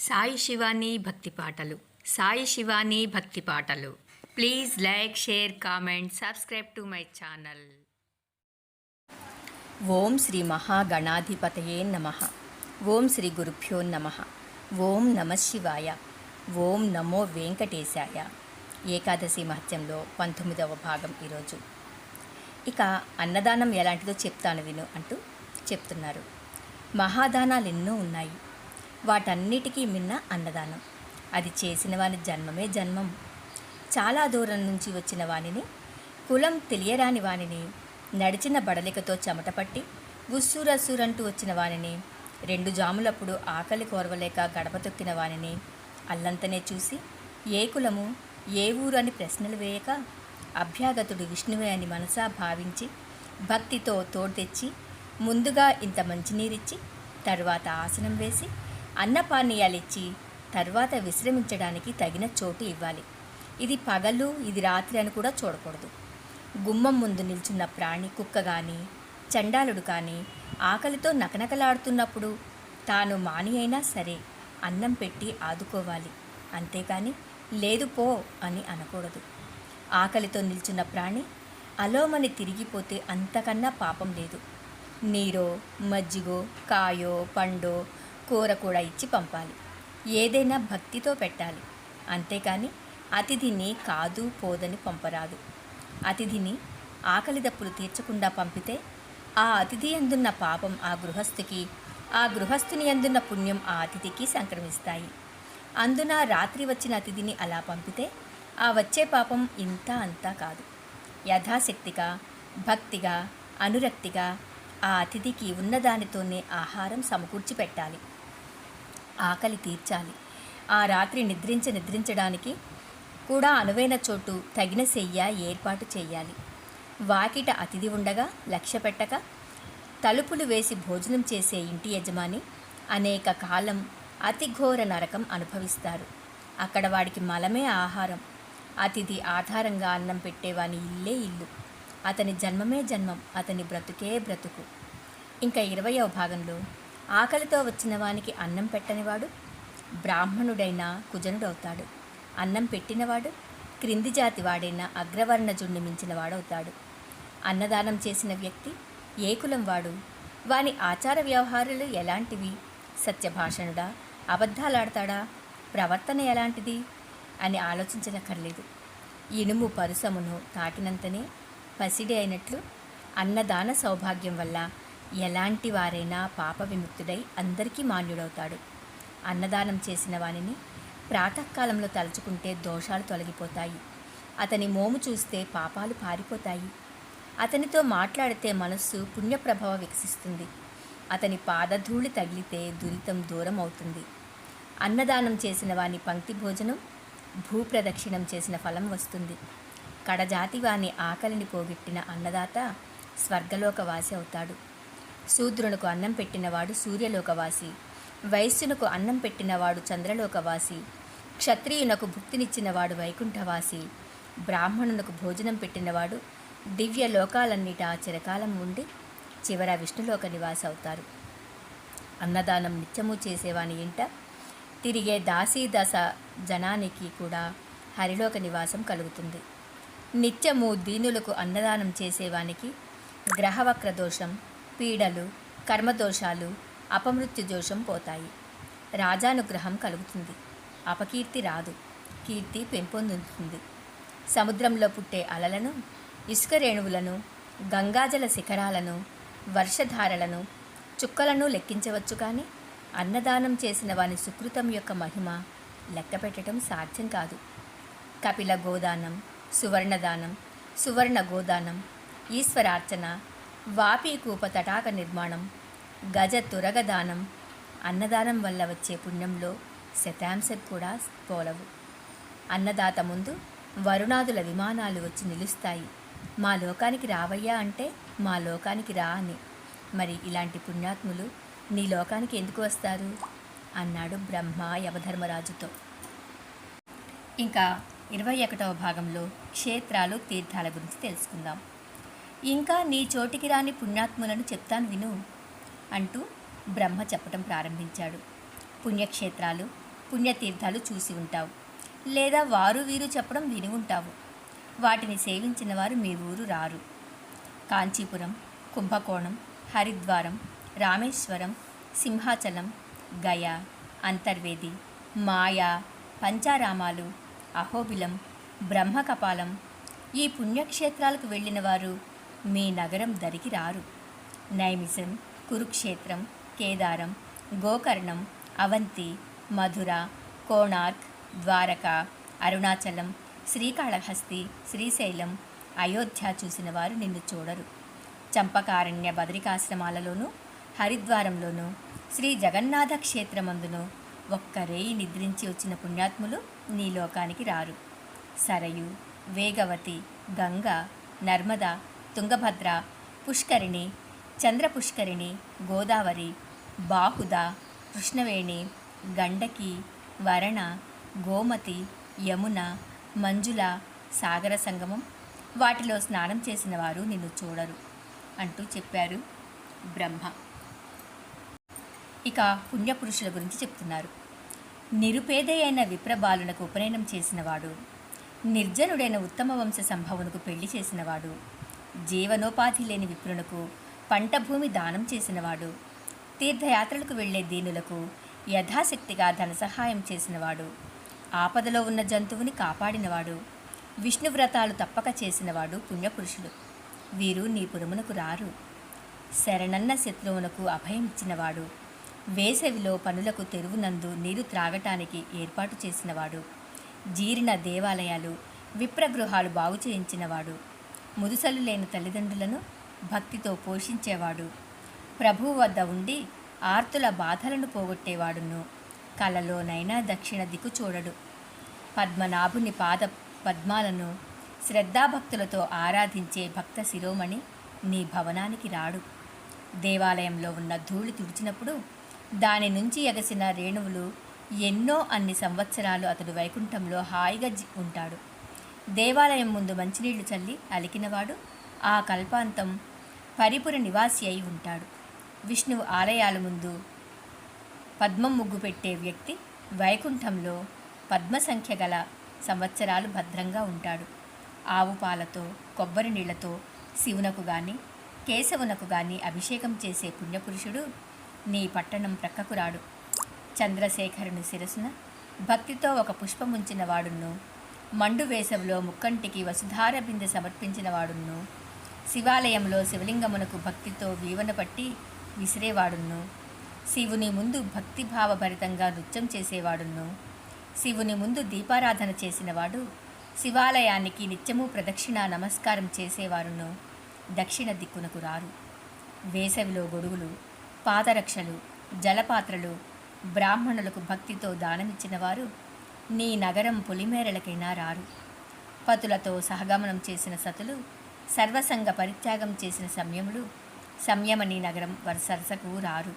సాయి శివాని భక్తి పాటలు. సాయి శివాని భక్తి పాటలు. Please like share comment subscribe to my channel. ఓం శ్రీ మహాగణాధిపతయే నమ. ఓం శ్రీ గురుభ్యో నమ. ఓం నమ శివాయ. ఓం నమో వెంకటేశాయ. ఏకాదశి మహత్యంలో పంతొమ్మిదవ భాగం ఈరోజు. ఇక అన్నదానం ఎలాంటిదో చెప్తాను విను అంటూ చెప్తున్నారు. మహాదానాలు ఎన్నో ఉన్నాయి. వాటన్నిటికీ మిన్న అన్నదానం. అది చేసిన వాని జన్మమే జన్మం. చాలా దూరం నుంచి వచ్చిన వానిని కులం తెలియరాని వానిని నడిచిన బడలికతో చెమటపట్టి గుస్సూరస్సూరంటూ వచ్చిన వానిని రెండు జాములప్పుడు ఆకలి కోరవలేక గడప తొక్కిన వానిని అల్లంతనే చూసి ఏ కులము ఏ ఊరు అని ప్రశ్నలు వేయక అభ్యాగతుడు విష్ణువే అని మనసా భావించి భక్తితో తోడు తెచ్చి ముందుగా ఇంత మంచినీరిచ్చి తరువాత ఆసనం వేసి అన్నపానీయాలిచ్చి తర్వాత విశ్రమించడానికి తగిన చోటు ఇవ్వాలి. ఇది పగలు ఇది రాత్రి అని కూడా చూడకూడదు. గుమ్మం ముందు నిల్చున్న ప్రాణి కుక్క కానీ చండాలుడు కానీ ఆకలితో నకనకలాడుతున్నప్పుడు తాను మాని అయినా సరే అన్నం పెట్టి ఆదుకోవాలి. అంతేకాని లేదు పో అని అనకూడదు. ఆకలితో నిల్చున్న ప్రాణి అలోమని తిరిగిపోతే అంతకన్నా పాపం లేదు. నీరో మజ్జిగో కాయో పండో కూర కూడా ఇచ్చి పంపాలి. ఏదైనా భక్తితో పెట్టాలి. అంతేకాని అతిథిని కాదు పోదని పంపరాదు. అతిథిని ఆకలి దప్పులు తీర్చకుండా పంపితే ఆ అతిథి అందున్న పాపం ఆ గృహస్థుకి ఆ గృహస్థుని అందున్న పుణ్యం ఆ అతిథికి సంక్రమిస్తాయి. అందున రాత్రి వచ్చిన అతిథిని అలా పంపితే ఆ వచ్చే పాపం ఇంత అంతా కాదు. యథాశక్తిగా భక్తిగా అనురక్తిగా ఆ అతిథికి ఉన్నదానితోనే ఆహారం సమకూర్చి పెట్టాలి. ఆకలి తీర్చాలి. ఆ రాత్రి నిద్రించ నిద్రించడానికి కూడా అనువైన చోటు తగిన శయ్య ఏర్పాటు చేయాలి. వాకిట అతిథి ఉండగా లక్ష్య పెట్టక తలుపులు వేసి భోజనం చేసే ఇంటి యజమాని అనేక కాలం అతి ఘోర నరకం అనుభవిస్తారు. అక్కడ వాడికి మలమే ఆహారం. అతిథి ఆధారంగా అన్నం పెట్టేవాని ఇల్లే ఇల్లు. అతని జన్మమే జన్మం అతని బ్రతుకే బ్రతుకు. ఇంకా ఇరవయవ భాగంలో ఆకలితో వచ్చిన వానికి అన్నం పెట్టనివాడు బ్రాహ్మణుడైనా కుజనుడవుతాడు. అన్నం పెట్టినవాడు క్రింది జాతి వాడైన అగ్రవర్ణజుణ్ణి మించిన వాడవుతాడు. అన్నదానం చేసిన వ్యక్తి ఏ కులం వాడు? వాని ఆచార వ్యవహారాలు ఎలాంటివి? సత్యభాషణుడా అబద్ధాలాడతాడా? ప్రవర్తన ఎలాంటిది? అని ఆలోచించనక్కర్లేదు. ఇనుము పరుసమును తాకినంతనే పసిడి అయినట్లు అన్నదాన సౌభాగ్యం వల్ల ఎలాంటి వారైనా పాప విముక్తుడై అందరికీ మాన్యుడవుతాడు. అన్నదానం చేసిన వానిని ప్రాతకాలంలో తలుచుకుంటే దోషాలు తొలగిపోతాయి. అతని మోము చూస్తే పాపాలు పారిపోతాయి. అతనితో మాట్లాడితే మనస్సు పుణ్యప్రభావ వికసిస్తుంది. అతని పాదధూళి తగిలితే దురితం దూరం అవుతుంది. అన్నదానం చేసిన వాని పంక్తి భోజనం భూప్రదక్షిణం చేసిన ఫలం వస్తుంది. కడజాతి వాని ఆకలిని పోగొట్టిన అన్నదాత స్వర్గలోకవాసి అవుతాడు. శూద్రునకు అన్నం పెట్టినవాడు సూర్యలోకవాసి వైశ్యునకు అన్నం పెట్టినవాడు చంద్రలోకవాసి క్షత్రియునకు భుక్తినిచ్చినవాడు వైకుంఠవాసి బ్రాహ్మణునకు భోజనం పెట్టినవాడు దివ్య లోకాలన్నిట చిరకాలం ఉండి చివర విష్ణులోక నివాస అవుతారు అన్నదానం నిత్యము చేసేవాని ఇంట తిరిగే దాసీదశ జనానికి కూడా హరిలోక నివాసం కలుగుతుంది. నిత్యము దీనులకు అన్నదానం చేసేవానికి గ్రహవక్ర దోషం పీడలు కర్మదోషాలు అపమృత్యు దోషం పోతాయి. రాజానుగ్రహం కలుగుతుంది. అపకీర్తి రాదు. కీర్తి పెంపొందుతుంది. సముద్రంలో పుట్టే అలలను ఇసుక రేణువులను గంగాజల శిఖరాలను వర్షధారలను చుక్కలను లెక్కించవచ్చు కానీ అన్నదానం చేసిన వాని సుకృతం యొక్క మహిమ లెక్కపెట్టడం సాధ్యం కాదు. కపిల గోదానం సువర్ణదానం సువర్ణ గోదానం ఈశ్వరార్చన వాపీకూప తటాక నిర్మాణం గజ తురగదానం అన్నదానం వల్ల వచ్చే పుణ్యంలో శతాంశం కూడా పోలవు. అన్నదాత ముందు వరుణాదుల విమానాలు వచ్చి నిలుస్తాయి. మా లోకానికి రావయ్యా అంటే మా లోకానికి రా అని. మరి ఇలాంటి పుణ్యాత్ములు నీ లోకానికి ఎందుకు వస్తారు? అన్నాడు బ్రహ్మ యవధర్మరాజుతో ఇంకా ఇరవై ఒకటవ భాగంలో క్షేత్రాలు తీర్థాల గురించి తెలుసుకుందాం. ఇంకా నీ చోటికి రాని పుణ్యాత్ములను చెప్తాను విను అంటూ బ్రహ్మ చెప్పటం ప్రారంభించాడు. పుణ్యక్షేత్రాలు పుణ్యతీర్థాలు చూసి ఉంటావు. లేదా వారు వీరు చెప్పడం విని ఉంటావు. వాటిని సేవించిన వారు మీ ఊరు రారు. కాంచీపురం కుంభకోణం హరిద్వారం రామేశ్వరం సింహాచలం గయా అంతర్వేది మాయా పంచారామాలు అహోబిలం బ్రహ్మకపాలం ఈ పుణ్యక్షేత్రాలకు వెళ్ళిన వారు మీ నగరం దరికి రారు. నైమిసం కురుక్షేత్రం కేదారం గోకర్ణం అవంతి మధుర కోణార్క్ ద్వారక అరుణాచలం శ్రీకాళహస్తి శ్రీశైలం అయోధ్య చూసిన వారు నిన్ను చూడరు. చంపకారణ్య బదరికాశ్రమాలలోనూ హరిద్వారంలోనూ శ్రీ జగన్నాథ క్షేత్రమందును ఒక్కరేయి నిద్రించి వచ్చిన పుణ్యాత్ములు నీ లోకానికి రారు. సరయు వేగవతి గంగ నర్మదా తుంగభద్ర పుష్కరిణి చంద్రపుష్కరిణి గోదావరి బాహుద కృష్ణవేణి గండకి వరణ గోమతి యమున మంజుల సాగర సంగమం. వాటిలో స్నానం చేసిన వారు నిన్ను చూడరు అంటూ చెప్పారు బ్రహ్మ. ఇక పుణ్యపురుషుల గురించి చెప్తున్నారు. నిరుపేద అయిన విప్రబాలునకు ఉపనయనం చేసినవాడు నిర్జనుడైన ఉత్తమ వంశ సంభవునకు పెళ్ళి చేసినవాడు జీవనోపాధి లేని విప్రునకు పంట భూమి దానం చేసినవాడు. తీర్థయాత్రలకు వెళ్ళే దీనులకు యథాశక్తిగా ధన సహాయం చేసినవాడు. ఆపదలో ఉన్న జంతువుని కాపాడినవాడు. విష్ణు వ్రతాలు తప్పక చేసినవాడు పుణ్యపురుషుడు వీరు నీ పురమునకు రారు. శరణన్న శత్రువునకు అభయం ఇచ్చినవాడు. వేసవిలో పనులకు తెరువునందు నీరు త్రాగటానికి ఏర్పాటు చేసినవాడు. జీర్ణ దేవాలయాలు విప్రగృహాలు బాగు చేయించినవాడు. ముదుసలు లేని తల్లిదండ్రులను భక్తితో పోషించేవాడు. ప్రభువు వద్ద ఉండి ఆర్తుల బాధలను పోగొట్టేవాడును. కలలోనైనా దక్షిణ దిక్కు చూడడు. పద్మనాభుని పాద పద్మాలను శ్రద్ధాభక్తులతో ఆరాధించే భక్త శిరోమణి నీ భవనానికి రాడు. దేవాలయంలో ఉన్న ధూళి తుడిచినప్పుడు దాని నుంచి ఎగసిన రేణువులు ఎన్నో అన్ని సంవత్సరాలు అతడు వైకుంఠంలో హాయిగా ఉంటాడు. దేవాలయం ముందు మంచినీళ్ళు చల్లి అలికినవాడు ఆ కల్పాంతం పరిపుర నివాసి అయి ఉంటాడు. విష్ణువు ఆలయాల ముందు పద్మం ముగ్గు పెట్టే వ్యక్తి వైకుంఠంలో పద్మ సంఖ్య గల సంవత్సరాలు భద్రంగా ఉంటాడు. ఆవు పాలతో కొబ్బరి నీళ్ళతో శివునకు గాని కేశవునకు గాని అభిషేకం చేసే పుణ్యపురుషుడు నీ పట్టణం ప్రక్కకు రాడు. చంద్రశేఖరుని శిరసున భక్తితో ఒక పుష్పముంచిన వాడును మండు వేసవిలో ముక్కంటికి వసుధార బిందె సమర్పించిన వాడును శివాలయంలో శివలింగమునకు భక్తితో వీవన పట్టి విసిరేవాడును శివుని ముందు భక్తిభావభరితంగా నృత్యం చేసేవాడును శివుని ముందు దీపారాధన చేసినవాడు శివాలయానికి నిత్యము ప్రదక్షిణ నమస్కారం చేసేవారును దక్షిణ దిక్కునకు రారు. వేసవిలో గొడుగులు పాదరక్షలు జలపాత్రలు బ్రాహ్మణులకు భక్తితో దానమిచ్చినవారు నీ నగరం పులిమేరలకైనా రారు. పతులతో సహగమనం చేసిన సతులు సర్వసంగ పరిత్యాగం చేసిన సంయములు సంయమని నగరం వరసరసకు రారు.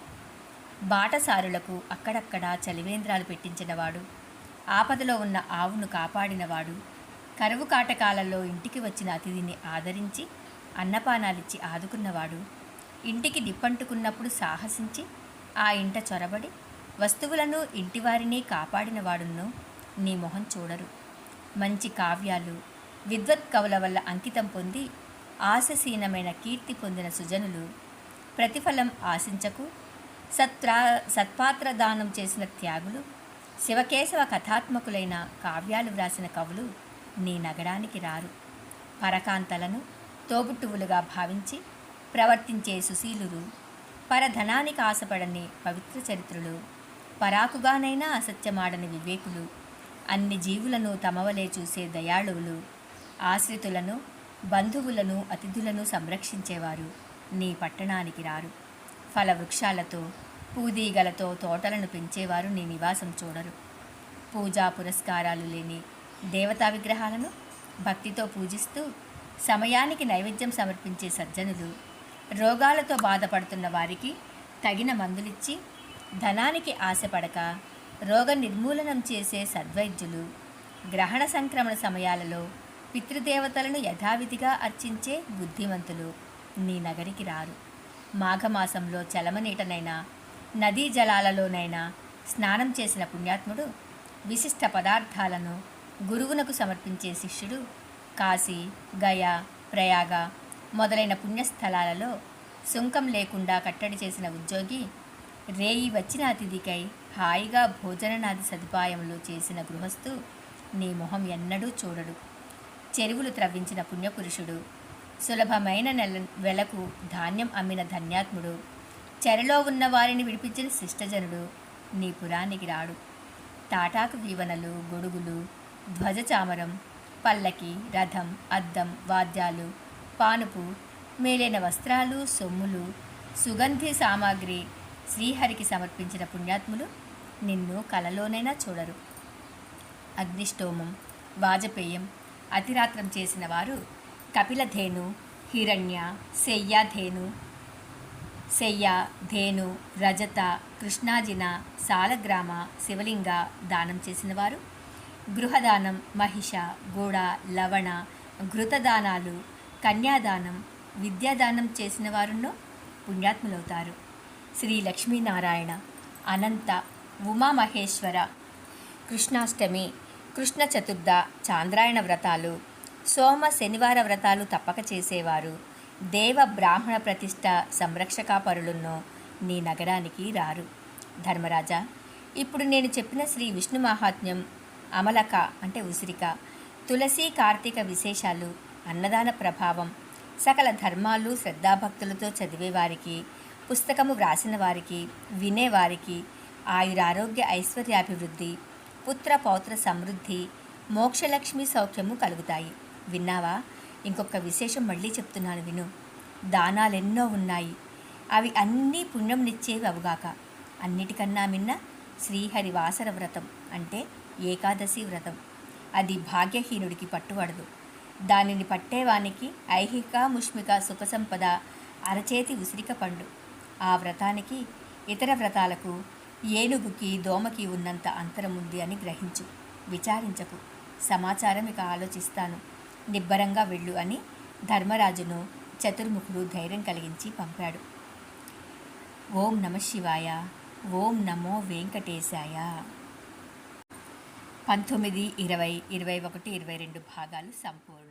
బాటసారులకు అక్కడక్కడా చలివేంద్రాలు పెట్టించినవాడు ఆపదలో ఉన్న ఆవును కాపాడినవాడు కరువు కాటకాలలో ఇంటికి వచ్చిన అతిథిని ఆదరించి అన్నపానాలిచ్చి ఆదుకున్నవాడు ఇంటికి నిప్పంటుకున్నప్పుడు సాహసించి ఆ ఇంట చొరబడి వస్తువులను ఇంటివారిని కాపాడినవాడును నీ మొహం చూడరు. మంచి కావ్యాలు విద్వత్ కవుల వల్ల అంకితం పొంది ఆశసీనమైన కీర్తి పొందిన సుజనులు ప్రతిఫలం ఆశించకు సత్రా సత్పాత్ర దానం చేసిన త్యాగులు శివకేశవ కథాత్మకులైన కావ్యాలు వ్రాసిన కవులు నీ నగరానికి రారు. పరకాంతలను తోబుట్టువులుగా భావించి ప్రవర్తించే సుశీలురు పరధనానికి ఆశపడని పవిత్ర చరిత్రులు పరాకుగానైనా అసత్యమాడని వివేకులు అన్ని జీవులను తమవలే చూసే దయాళువులు ఆశ్రితులను బంధువులను అతిథులను సంరక్షించేవారు నీ పట్టణానికి రారు. ఫలవృక్షాలతో పూదీగలతో తోటలను పెంచేవారు నీ నివాసం చూడరు. పూజా పురస్కారాలు లేని దేవతా విగ్రహాలను భక్తితో పూజిస్తూ సమయానికి నైవేద్యం సమర్పించే సజ్జనులు రోగాలతో బాధపడుతున్న వారికి తగిన మందులిచ్చి ధనానికి ఆశపడక రోగ నిర్మూలనం చేసే సద్వైద్యులు గ్రహణ సంక్రమణ సమయాలలో పితృదేవతలను యథావిధిగా అర్చించే బుద్ధిమంతులు నీ నగరికి రారు. మాఘమాసంలో చలమనీటనైనా నదీ జలాలలోనైనా స్నానం చేసిన పుణ్యాత్ముడు విశిష్ట పదార్థాలను గురువునకు సమర్పించే శిష్యుడు కాశీ గయా ప్రయాగ మొదలైన పుణ్యస్థలాలలో సుంకం లేకుండా కట్టడి చేసిన ఉద్యోగి రేయి వచ్చిన అతిథికై హాయిగా భోజననాది సదుపాయములు చేసిన గృహస్థు నీ మొహం ఎన్నడూ చూడడు. చెరువులు త్రవ్వించిన పుణ్యపురుషుడు సులభమైన నెల వెలకు ధాన్యం అమ్మిన ధన్యాత్ముడు చెరలో ఉన్న వారిని విడిపించిన శిష్టజనుడు నీ పురానికి రాడు. తాటాకు దీవెనలు గొడుగులు ధ్వజచామరం పల్లకి రథం అద్దం వాద్యాలు పానుపు మేలైన వస్త్రాలు సొమ్ములు సుగంధి సామాగ్రి శ్రీహరికి సమర్పించిన పుణ్యాత్ములు నిన్ను కలలోనైనా చూడరు. అగ్నిష్టోమం వాజపేయం అతిరాత్రం చేసిన వారు కపిలధేను హిరణ్య శయ్యాధేను శయ్య ధేను రజత కృష్ణాజిన సాలగ్రామ శివలింగ దానం చేసినవారు గృహదానం మహిష గూడ లవణ ఘృతదానాలు కన్యాదానం విద్యాదానం చేసిన వారున్నో పుణ్యాత్ములవుతారు. శ్రీ లక్ష్మీనారాయణ అనంత ఉమామహేశ్వర కృష్ణాష్టమి కృష్ణ చతుర్థ చాంద్రాయణ వ్రతాలు సోమ శనివార వ్రతాలు తప్పక చేసేవారు. దేవ బ్రాహ్మణ ప్రతిష్ట సంరక్షకాపరులను నీ నగరానికి రారు. ధర్మరాజా ఇప్పుడు నేను చెప్పిన శ్రీ విష్ణు మహాత్మ్యం అమలక అంటే ఉసిరిక తులసి కార్తీక విశేషాలు అన్నదాన ప్రభావం సకల ధర్మాలు శ్రద్ధాభక్తులతో చదివేవారికి పుస్తకము వ్రాసిన వారికి వినేవారికి ఆయురారోగ్య ఐశ్వర్యాభివృద్ధి పుత్ర పౌత్ర సమృద్ధి మోక్షలక్ష్మి సౌఖ్యము కలుగుతాయి. విన్నావా? ఇంకొక విశేషం మళ్ళీ చెప్తున్నాను విను. దానాలెన్నో ఉన్నాయి. అవి అన్నీ పుణ్యం నిచ్చేవి అవుగాక. అన్నిటికన్నా మిన్న శ్రీహరి వాసర వ్రతం అంటే ఏకాదశి వ్రతం. అది భాగ్యహీనుడికి పట్టుబడదు. దానిని పట్టేవానికి ఐహిక ముష్మిక సుఖ సంపద అరచేతి ఉసిరిక పండు ఆ వ్రతానికి ఇతర వ్రతాలకు ఏనుగుకి దోమకి ఉన్నంత అంతరం ఉంది అని గ్రహించు. విచారించకు. సమాచారం ఇక ఆలోచిస్తాను. నిబ్బరంగా వెళ్ళు అని ధర్మరాజును చతుర్ముఖుడు ధైర్యం కలిగించి పంపాడు. ఓం నమ శివాయ. ఓం నమో వెంకటేశాయ. పంతొమ్మిది ఇరవై ఇరవై ఒకటి ఇరవై రెండు భాగాలు సంపూర్ణ.